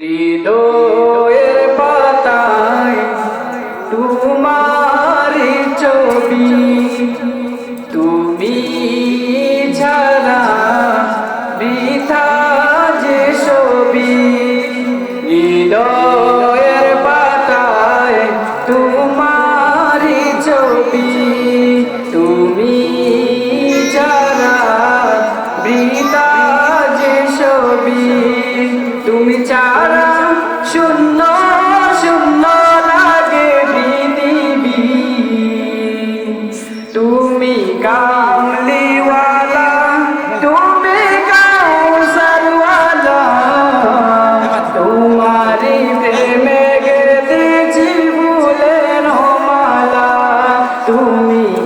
হৃদয়ের পাতায় তোমার ছবি। তুমি ছাড়া বৃথা যে ছবি। হৃদয়ের পাতায় তোমার ছবি। তুমি ছাড়া বৃথা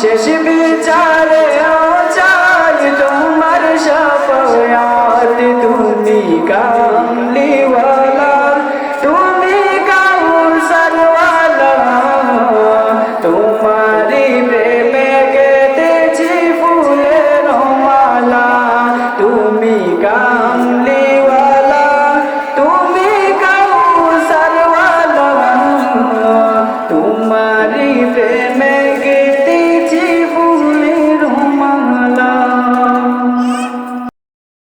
谢谢